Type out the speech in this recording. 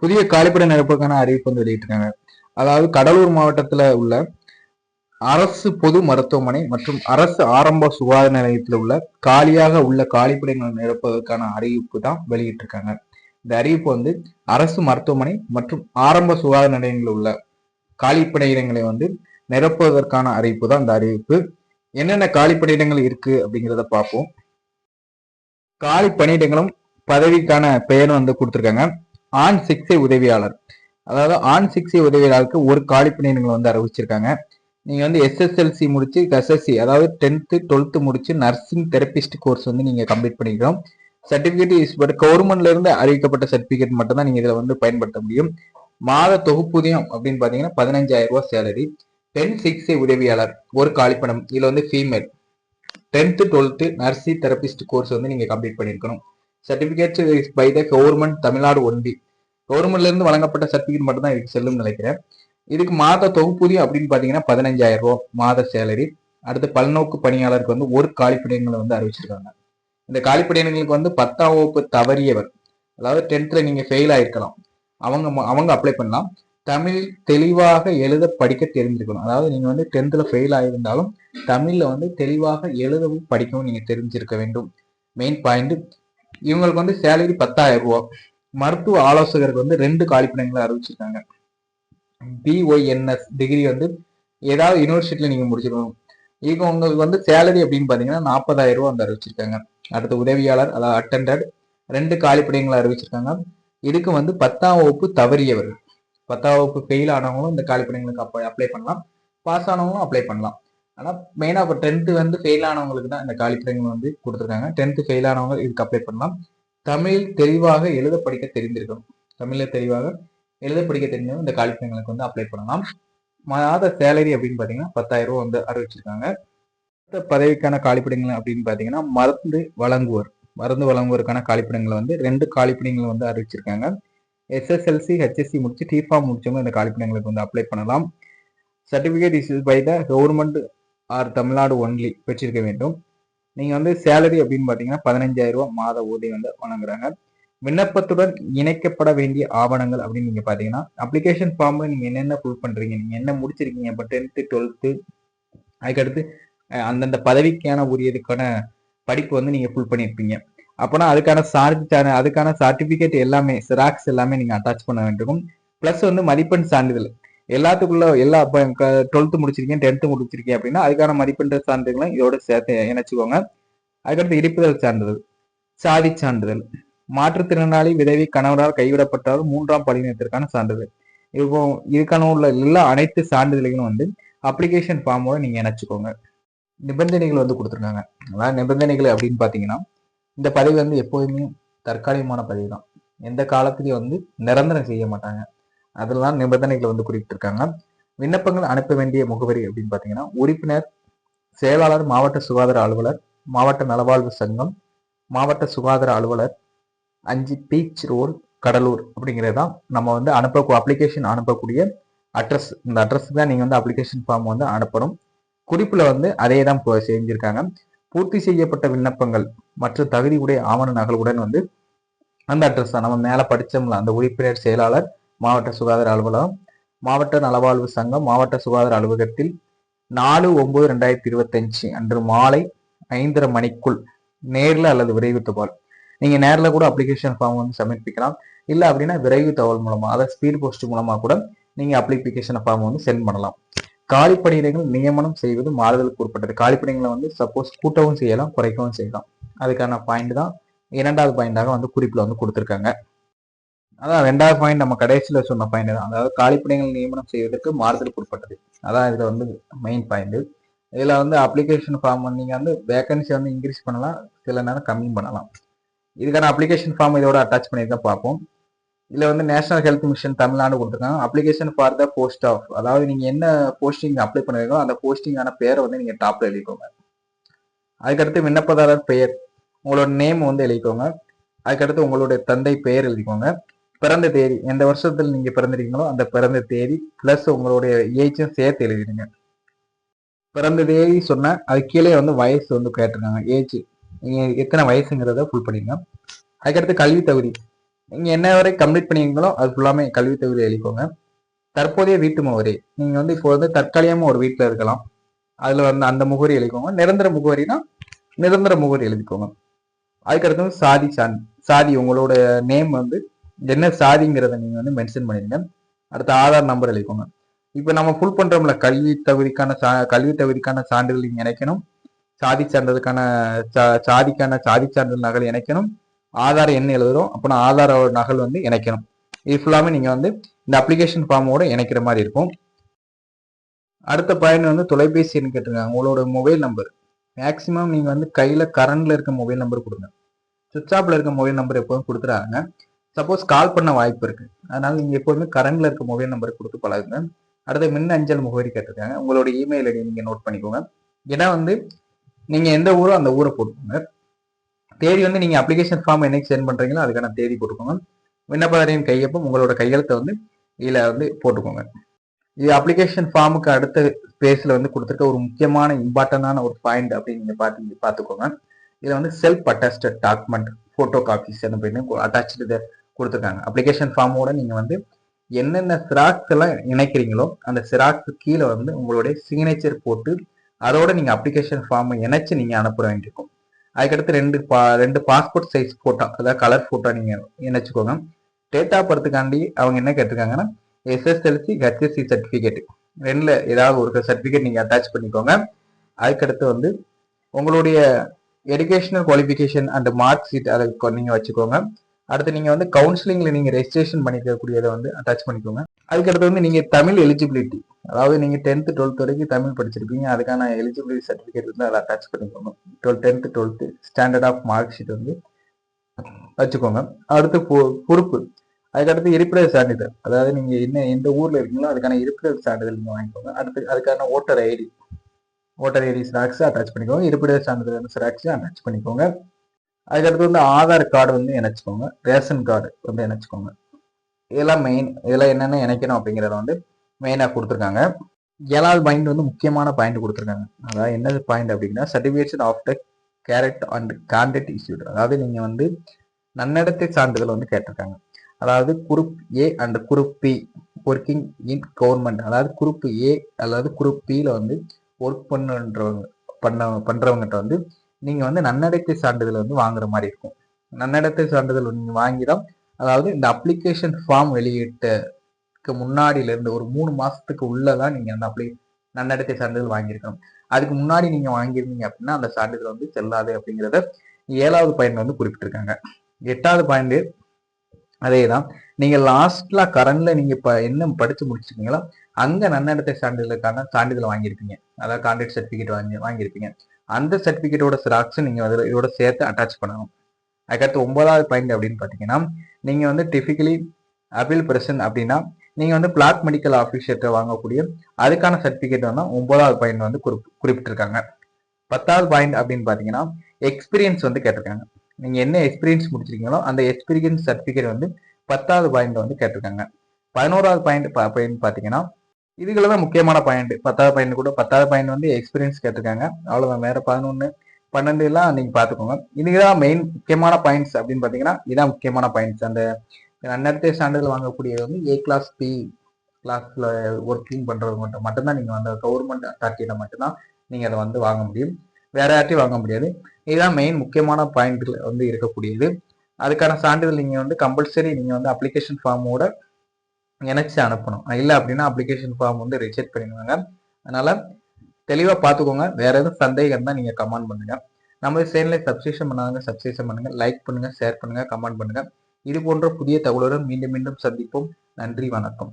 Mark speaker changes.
Speaker 1: புதிய காலிப்படை நிரப்புக்கான அறிவிப்பு வந்து வெளியிட்டிருக்காங்க. அதாவது கடலூர் மாவட்டத்தில் உள்ள அரசு பொது மருத்துவமனை மற்றும் அரசு ஆரம்ப சுகாதார நிலையத்தில் உள்ள காலியாக உள்ள காலிப்படைகளை நிரப்புவதற்கான அறிவிப்பு தான் வெளியிட்டிருக்காங்க. இந்த அறிவிப்பு வந்து அரசு மருத்துவமனை மற்றும் ஆரம்ப சுகாதார நிலையங்களில் உள்ள காலிப்படை இடங்களை வந்து நிரப்புவதற்கான அறிவிப்பு தான் இந்த அறிவிப்பு. என்னென்ன காலிப்படை இடங்கள் இருக்கு அப்படிங்கிறத பார்ப்போம். காலி பணியிடங்களும் பதவிக்கான பெயரும் வந்து கொடுத்துருக்காங்க. ஆண் சிக்ஸை உதவியாளர். அதாவது ஆண் சிக்ஸை உதவியாளருக்கு ஒரு காலி வந்து அறிவிச்சிருக்காங்க. நீங்க வந்து எஸ்எஸ்எல்சி முடிச்சு எஸ்எஸ்சி அதாவது டென்த்து டுவெல்த்து முடிச்சு நர்சிங் தெரபிஸ்ட் கோர்ஸ் வந்து நீங்க கம்ப்ளீட் பண்ணிக்கிறோம் சர்டிபிகேட் இஸ் பட் கவர்மெண்ட்ல இருந்து அறிவிக்கப்பட்ட சர்டிபிகேட் மட்டும் தான் நீங்க இதுல வந்து பயன்படுத்த முடியும். மாத தொகுப்பூதியம் அப்படின்னு பாத்தீங்கன்னா பதினஞ்சாயிரம் ரூபாய் சேலரி பெண் சிகிச்சை உதவியாளர் ஒரு காலிப்பணம். இதுல வந்து female tenth twelfth nursing therapist course வந்து நீங்க கம்ப்ளீட் பண்ணிருக்கணும். Certificate by the government Tamil Nadu only கவர்மெண்ட்ல இருந்து வழங்கப்பட்ட சர்டிபிகேட் மட்டும் தான் இதுக்கு செல்லும் நினைக்கிறேன். இதுக்கு மாத தொகுப்பூதியம் அப்படின்னு பாத்தீங்கன்னா பதினஞ்சாயிரம் ரூபா மாத சேலரி அடுத்து பல்நோக்கு பணியாளருக்கு வந்து ஒரு காலிப்பணியங்களை வந்து அறிவிச்சிருக்காங்க. இந்த காலிப்பணியங்களுக்கு வந்து பத்தாம் வகுப்பு தவறியவர் அதாவது டென்த்ல நீங்க ஃபெயில் ஆயிருக்கலாம். அவங்க ம- அவங்க அப்ளை பண்ணலாம். தமிழ் தெளிவாக எழுத படிக்க தெரிஞ்சிருக்கணும். அதாவது நீங்க வந்து டென்த்ல ஃபெயில் ஆயிருந்தாலும் தமிழ்ல வந்து தெளிவாக எழுதவும் படிக்கவும் நீங்க தெரிஞ்சிருக்க வேண்டும். மெயின் பாயிண்ட் இவங்களுக்கு வந்து சேலரி பத்தாயிரம் ரூபா. மருத்துவ ஆலோசகருக்கு வந்து ரெண்டு காலிப்பிடங்களை அறிவிச்சிருக்காங்க. பிஒய்என்எஸ் டிகிரி வந்து ஏதாவது யூனிவர்சிட்டியில் நீங்க முடிச்சிருக்கணும். இப்போ உங்களுக்கு வந்து சேலரி அப்படின்னு பாத்தீங்கன்னா நாற்பதாயிரம் ரூபா வந்து அறிவிச்சிருக்காங்க. அடுத்து உதவியாளர் அதாவது அட்டண்டட் ரெண்டு காலிப்படைகளை அறிவிச்சிருக்காங்க. இதுக்கு வந்து பத்தாம் வகுப்பு தவறியவர்கள் பத்தாம் வகுப்பு ஃபெயில் ஆனவங்களும் இந்த காலிப்படைங்களுக்கு அப்ளை அப்ளை பண்ணலாம். பாஸ் ஆனவங்களும் அப்ளை பண்ணலாம். ஆனால் மெயினாக இப்போ டென்த்து வந்து ஃபெயில் ஆனவங்களுக்கு தான் இந்த காலிப்பிடங்கள் வந்து கொடுத்துருக்காங்க. டென்த்து ஃபெயில் ஆனவங்க இதுக்கு அப்ளை பண்ணலாம். தமிழ் தெளிவாக எழுத படிக்க தெரிந்திருக்கணும். தமிழில் தெளிவாக எழுத படிக்க தெரிஞ்சவங்க இந்த காலிப்பிடங்களுக்கு வந்து அப்ளை பண்ணலாம். மாத சேலரி அப்படின்னு பார்த்தீங்கன்னா பத்தாயிரம் ரூபா வந்து அறிவிச்சிருக்காங்க அடுத்த பதவிக்கான காலிப்பிடங்கள் அப்படின்னு பார்த்தீங்கன்னா மருந்து வழங்குவோர். மருந்து வழங்குவோருக்கான காலிப்பிடங்களை வந்து ரெண்டு காலிப்பிடங்களை வந்து அறிவிச்சிருக்காங்க எஸ்எஸ்எல்சி ஹெச்எஸ்சி முடிச்சு டிஃபார்ம் முடிச்சவங்க இந்த காலிப்பிடங்களுக்கு வந்து அப்ளை பண்ணலாம். Certificate is by the government or Tamil Nadu only பெற்றிருக்க வேண்டும். நீங்கள் வந்து சேலரி அப்படின்னு பார்த்தீங்கன்னா பதினஞ்சாயிரம் மாத ஊதியம் வந்து வழங்குறாங்க. விண்ணப்பத்துடன் இணைக்கப்பட வேண்டிய ஆவணங்கள் அப்படின்னு நீங்கள் பார்த்தீங்கன்னா அப்ளிகேஷன் ஃபார்ம்ல நீங்கள் என்னென்ன ஃபுல் பண்ணுறீங்க நீங்கள் என்ன முடிச்சிருக்கீங்க இப்போ டென்த்து டுவெல்த்து அதுக்கடுத்து அந்தந்த பதவிக்கான உரியதுக்கான படிப்பு வந்து நீங்கள் ஃபுல் பண்ணியிருப்பீங்க அப்போனா அதுக்கான சார்ஜ் அதுக்கான சர்டிஃபிகேட் எல்லாமே சிராக்ஸ் எல்லாமே நீங்கள் அட்டாச் பண்ண வேண்டியிருக்கும் ப்ளஸ் வந்து மதிப்பெண் சான்றிதழ். எல்லாத்துக்குள்ள எல்லா டுவெல்த்து முடிச்சிருக்கீங்க டென்த்து முடிச்சிருக்கீங்க அப்படின்னா அதுக்கான மதிப்பெண் சான்றிதழ்களும் இதோட சேர்த்து இணைச்சிக்கோங்க. அதுக்கடுத்து இருப்புதல் சான்றிதழ் சாதி சான்றிதழ் மாற்றுத்திறனாளி விதவி கணவரால் கைவிடப்பட்டால் மூன்றாம் பாலினத்திற்கான சான்றிதழ். இப்போ இதுக்கான உள்ள எல்லா அனைத்து சான்றிதழ்களும் வந்து அப்ளிகேஷன் ஃபார்மோட நீங்க இணைச்சிக்கோங்க. நிபந்தனைகள் வந்து கொடுத்துருக்காங்க. அதாவது நிபந்தனைகள் அப்படின்னு பார்த்தீங்கன்னா இந்த பதவி வந்து எப்போதுமே தற்காலிகமான பதவி தான் எந்த காலத்திலையும் வந்து நிரந்தரம் செய்ய மாட்டாங்க. அதெல்லாம் நிபந்தனைகள் வந்து குறிப்பிட்டிருக்காங்க. விண்ணப்பங்கள் அனுப்ப வேண்டிய முகவரி அப்படின்னு பார்த்தீங்கன்னா உறுப்பினர் செயலாளர் மாவட்ட சுகாதார அலுவலர் மாவட்ட நலவாழ்வு சங்கம் மாவட்ட சுகாதார அலுவலர் அஞ்சு பீச் ரோடு கடலூர் அப்படிங்கிறது தான் நம்ம வந்து அனுப்ப அப்ளிகேஷன் அனுப்பக்கூடிய அட்ரஸ் இந்த அட்ரஸுக்கு தான் நீங்கள் வந்து அப்ளிகேஷன் ஃபார்ம் வந்து அனுப்பணும். குறிப்பில் வந்து அதே தான் இப்போ செஞ்சுருக்காங்க. பூர்த்தி செய்யப்பட்ட விண்ணப்பங்கள் மற்றும் தகுதியுடைய ஆவண நகலுடன் வந்து அந்த அட்ரஸ் தான். நம்ம மேலே படித்தோம்ல அந்த உறுப்பினர் செயலாளர் மாவட்ட சுகாதார அலுவலகம் மாவட்ட நலவாழ்வு சங்கம் மாவட்ட சுகாதார அலுவலகத்தில் நாலு ஒன்பது ரெண்டாயிரத்தி இருபத்தஞ்சு அன்று மாலை ஐந்தரை மணிக்குள் நேரில் அல்லது விரைவு தபால். நீங்கள் நேரில் கூட அப்ளிகேஷன் ஃபார்ம் வந்து சமர்ப்பிக்கலாம் இல்லை அப்படின்னா விரைவு தகவல் மூலமாக அதாவது ஸ்பீட் போஸ்ட் மூலமாக கூட நீங்கள் அப்ளிகேஷன் ஃபார்ம் வந்து சென்ட் பண்ணலாம். காலிப்பணியிடங்கள் நியமனம் செய்வது மாறுதலுக்கு உட்பட்டது. காலிப்பணிகளை வந்து சப்போஸ் கூட்டவும் செய்யலாம் குறைக்கவும் செய்யலாம். அதுக்கான பாயிண்ட் தான் இரண்டாவது பாயிண்டாக வந்து குறிப்பில் வந்து கொடுத்துருக்காங்க. அதான் ரெண்டாவது பாயிண்ட் நம்ம கடைசியில் சொன்ன பாயிண்ட் தான். அதாவது காலிப்பணிகள் நியமனம் செய்வதற்கு மாறுதலுக்கு உட்பட்டது. அதான் இதில் வந்து மெயின் பாயிண்ட் இதில் வந்து அப்ளிகேஷன் ஃபார்ம் நீங்கள் வந்து வேகன்சி வந்து இன்க்ரீஸ் பண்ணலாம் சில நேரம் கம்மி பண்ணலாம். இதுக்கான அப்ளிகேஷன் ஃபார்ம் இதோட அட்டாச் பண்ணி தான் பார்ப்போம். இதில் வந்து நேஷனல் ஹெல்த் மிஷன் தமிழ்நாடு கொடுத்துருக்காங்க. Application for the post of அதாவது நீங்கள் என்ன போஸ்டிங் அப்ளை பண்ணுறீங்களோ அந்த போஸ்டிங்கான பேரை வந்து நீங்கள் டாப்பில் எழுதிக்கோங்க. அதுக்கடுத்து விண்ணப்பதாரர் பெயர். உங்களோட நேம் வந்து எழுதிக்கோங்க. அதுக்கடுத்து உங்களுடைய தந்தை பெயர் எழுதிக்கோங்க. பிறந்த தேதி எந்த வருஷத்தில் நீங்க பிறந்திருக்கீங்களோ அந்த பிறந்த தேதி பிளஸ் உங்களுடைய ஏஜும் சேர்த்து எழுதிடுங்க. பிறந்த தேதி சொன்ன அது கீழே வந்து வயசு வந்து கேட்டிருக்காங்க. ஏஜ் நீங்க எத்தனை வயசுங்கிறத ஃபுல் பண்ணிடுங்க அதுக்கடுத்து கல்வி தகுதி. நீங்கள் என்ன வரை கம்ப்ளீட் பண்ணியிருங்களோ அது ஃபுல்லாமே கல்வி தகுதி எழுதிக்கோங்க. தற்போதைய வீட்டு முகவரி. நீங்கள் வந்து இப்போ வந்து தற்காலிகமா ஒரு வீட்டில் இருக்கலாம். அதில் வந்து அந்த முகவரி எழுதிக்கோங்க. நிரந்தர முகவரினா நிரந்தர முகவரி எழுதிக்கோங்க. அதுக்கடுத்து சாதி சான் சாதி உங்களோட நேம் வந்து என்ன சாதிங்கிறத நீங்கள் வந்து மென்ஷன் பண்ணிடுங்க அடுத்து ஆதார் நம்பர் எழுதிக்கோங்க. இப்போ நம்ம ஃபுல் பண்ணுறோம்ல கல்வி தகுதிக்கான சா கல்வி தகுதிக்கான சான்றிதழ் நீங்கள் இணைக்கணும். சாதி சான்றிதழுக்கான சாதிக்கான சாதி சான்றிதழ் நகல் இணைக்கணும். ஆதார் என்ன எழுதுறோம் அப்போ ஆதாரோட நகல் வந்து இணைக்கணும். இது ஃபுல்லாமே நீங்கள் வந்து இந்த அப்ளிகேஷன் ஃபார்மோட இணைக்கிற மாதிரி இருக்கும். அடுத்த பயன் வந்து தொலைபேசி எண் கேட்டிருக்காங்க உங்களோட மொபைல் நம்பர் மேக்ஸிமம் நீங்கள் வந்து கையில் கரண்டில் இருக்க மொபைல் நம்பர் கொடுங்க. சுவிட்ச் ஆஃப்ல இருக்க மொபைல் நம்பர் எப்போதும் கொடுத்துறாங்க சப்போஸ் கால் பண்ண வாய்ப்பு இருக்கு. அதனால நீங்கள் எப்போதுமே கரண்ட்ல இருக்க மொபைல் நம்பர் கொடுத்து பழகுங்க. அடுத்த மின் அஞ்சல் முகவரி கேட்டிருக்காங்க. உங்களோட இமெயில் ஐடி நீங்கள் நோட் பண்ணிக்கோங்க. ஏன்னா வந்து நீங்கள் எந்த ஊரோ அந்த ஊரை போட்டுக்கோங்க. தேதி வந்து நீங்கள் அப்ளிகேஷன் ஃபார்ம் என்னைக்கு சென்ட் பண்ணுறீங்களோ அதுக்கான தேதி போட்டுக்கோங்க. விண்ணப்பதாரியின் கையொப்பம் உங்களோட கையெழுத்தை வந்து இதில் வந்து போட்டுக்கோங்க. இது அப்ளிகேஷன் ஃபார்முக்கு அடுத்த பேஸில் வந்து கொடுத்துருக்க ஒரு முக்கியமான இம்பார்ட்டண்டான ஒரு பாயிண்ட் அப்படின்னு நீங்கள் பார்த்து பார்த்துக்கோங்க. இதில் வந்து self attested document photo copies அப்படின்னு அட்டாச்சு கொடுத்துருக்காங்க. அப்ளிகேஷன் ஃபார்மோட நீங்கள் வந்து என்னென்ன சிராக்ஸ் எல்லாம் இணைக்கிறீங்களோ அந்த சிராக்ஸ் கீழே வந்து உங்களுடைய சிக்னேச்சர் போட்டு அதோட நீங்கள் அப்ளிகேஷன் ஃபார்மை இணைச்சு நீங்கள் அனுப்புற வேண்டியிருக்கும். அதுக்கடுத்து ரெண்டு பா ரெண்டு பாஸ்போர்ட் சைஸ் ஃபோட்டோ அதாவது கலர் ஃபோட்டோ நீங்கள் இணைச்சிக்கோங்க. டேட் ஆஃப் பர்த்துக்காண்டி அவங்க என்ன கேட்டிருக்காங்கன்னா எஸ்எஸ்எல்சி ஹெச்எஸ்சி சர்டிஃபிகேட் ரெண்டில் ஏதாவது ஒரு சர்டிஃபிகேட் நீங்கள் அட்டாச் பண்ணிக்கோங்க. அதுக்கடுத்து வந்து உங்களுடைய educational qualification and mark sheet அதை நீங்கள் வச்சுக்கோங்க. அடுத்து நீங்கள் வந்து கவுன்சிலிங்கில் நீங்கள் ரெஜிஸ்ட்ரேஷன் பண்ணிக்கக்கூடியதை வந்து அட்டாச் பண்ணிக்கோங்க. அதுக்கடுத்து வந்து நீங்கள் தமிழ் எலிஜிபிலிட்டி அதாவது நீங்கள் டென்த்து டுவெல்த் வரைக்கும் தமிழ் படிச்சிருப்பீங்க. அதுக்கான எலிஜிபிலிட்டி சர்டிஃபிகேட் வந்து அதை அட்டாச் பண்ணிக்கோங்க. Twelve tenth twelfth standard of mark sheet வந்து வச்சுக்கோங்க. அடுத்து பொறுப்பு. அதுக்கடுத்து இருப்பிட சான்றிதழ். அதாவது நீங்கள் என்ன எந்த ஊரில் இருக்கீங்களோ அதுக்கான இருப்பிடர் சான்றிதழ் நீங்கள் வாங்கிக்கோங்க. அடுத்து அதுக்கான voter ID voter ID xerox attach பண்ணிக்கோங்க. இருப்பிட சான்றிதழ் ஸ்ராக்ஸ் அட்டாச் பண்ணிக்கோங்க. அதுக்கடுத்து வந்து ஆதார் கார்டு வந்து இணைச்சிக்கோங்க. ரேஷன் கார்டு வந்து இணைச்சிக்கோங்க. இதெல்லாம் மெயின் இதெல்லாம் என்னென்ன இணைக்கணும் அப்படிங்கிறத வந்து மெயினாக கொடுத்துருக்காங்க. ஏழாவது பாயிண்ட் வந்து முக்கியமான பாயிண்ட் கொடுத்துருக்காங்க. அதாவது என்னது பாயிண்ட் அப்படின்னா certification of the character and conduct issued அதாவது நீங்கள் வந்து நன்னடத்தை சான்றிதழ் வந்து கேட்டிருக்காங்க. அதாவது group A and group B working in government அதாவது குரூப் ஏ அதாவது குரூப் பியில் வந்து ஒர்க் பண்ணுன்றவங்க பண்ண பண்ணுறவங்ககிட்ட வந்து நீங்கள் வந்து நன்னடத்தை சான்றிதழ் வந்து வாங்குற மாதிரி இருக்கும். நன்னடத்தை சான்றிதழ் நீங்கள் வாங்கி தான் அதாவது இந்த அப்ளிகேஷன் ஃபார்ம் வெளியிட்டக்கு முன்னாடியிலேருந்து ஒரு மூணு மாதத்துக்கு உள்ளே தான் நீங்கள் அந்த அப்ளி நன்னடத்தை சான்றிதழ் வாங்கியிருக்கணும். அதுக்கு முன்னாடி நீங்கள் வாங்கியிருந்தீங்க அப்படின்னா அந்த சான்றிதழ் வந்து செல்லாது அப்படிங்கிறத ஏழாவது பாயிண்ட் வந்து குறிப்பிட்டிருக்காங்க. எட்டாவது பாயிண்ட் அதே தான் நீங்கள் லாஸ்ட்ல கரண்ட்ல நீங்க இப்ப என்ன படிச்சு முடிச்சிருக்கீங்களோ அங்க நன்னடத்தை சான்றிதழுக்கான சான்றிதழ் வாங்கியிருப்பீங்க. அதாவது கான்ட்ராக்ட் சர்டிபிகேட் வாங்கி வாங்கியிருப்பீங்க. அந்த சர்டிபிகேட்டோட சிராக்ஸும் நீங்க இதோட சேர்த்து அட்டாச் பண்ணணும். அதுக்கடுத்து ஒன்பதாவது பாயிண்ட் அப்படின்னு பார்த்தீங்கன்னா நீங்க வந்து டிஃபிகலி அப்பீல் பிரசன் அப்படின்னா நீங்க வந்து பிளாக் மெடிக்கல் ஆஃபீஸர்கிட்ட வாங்கக்கூடிய அதுக்கான சர்டிபிகேட் வந்து ஒன்பதாவது பாயிண்ட் வந்து குறிப்பிட்டிருக்காங்க. பத்தாவது பாயிண்ட் அப்படின்னு பார்த்தீங்கன்னா எக்ஸ்பீரியன்ஸ் வந்து கேட்டிருக்காங்க. நீங்க என்ன எக்ஸ்பீரியன்ஸ் முடிச்சிருக்கீங்களோ அந்த எக்ஸ்பீரியன்ஸ் சர்டிபிகேட் வந்து பத்தாவது பாயிண்ட் வந்து கேட்டிருக்காங்க. பதினோராவது பாயிண்ட் பாயிண்ட் பார்த்தீங்கன்னா இதுகளை தான் முக்கியமான பாயிண்ட் பத்தாவது பாயிண்ட் கூட பத்தாவது பாயிண்ட் வந்து எக்ஸ்பீரியன்ஸ் கேட்டிருக்காங்க. அவ்வளோதான் வேற பதினொன்று பன்னெண்டு எல்லாம் நீங்கள் பார்த்துக்கோங்க. இதுதான் மெயின் முக்கியமான பாயிண்ட்ஸ் அப்படின்னு பார்த்தீங்கன்னா இதுதான் முக்கியமான பாயிண்ட்ஸ் அந்த நன்னடத்தை சான்றிதழ் வாங்கக்கூடியது வந்து ஏ கிளாஸ் பி கிளாஸில் ஒர்க்கிங் பண்ணுறது மட்டும் மட்டும்தான் நீங்கள் வந்து கவர்மெண்ட் அத்தாரிட்டியில் மட்டும்தான் நீங்கள் அதை வந்து வாங்க முடியும். வேற யார்ட்டையும் வாங்க முடியாது. இதுதான் மெயின் முக்கியமான பாயிண்ட்டில் வந்து இருக்கக்கூடியது. அதுக்கான சான்றிதழ் நீங்கள் வந்து கம்பல்சரி நீங்கள் வந்து அப்ளிகேஷன் ஃபார்மோட இணைச்சு அனுப்பணும். இல்லை அப்படின்னா அப்ளிகேஷன் ஃபார்ம் வந்து ரிஜெக்ட் பண்ணிடுவாங்க. அதனால தெளிவாக பார்த்துக்கோங்க வேற எதுவும் சந்தேகம் தான் நீங்கள் கமெண்ட் பண்ணுங்க. நம்ம சேனலை சப்ஸ்கிரிப்ஷன் பண்ணாங்க சப்ஸ்கிரிப்ஷன் பண்ணுங்க. லைக் பண்ணுங்க ஷேர் பண்ணுங்க கமெண்ட் பண்ணுங்க. இது போன்ற புதிய தகவலுடன் மீண்டும் மீண்டும் சந்திப்போம். நன்றி வணக்கம்.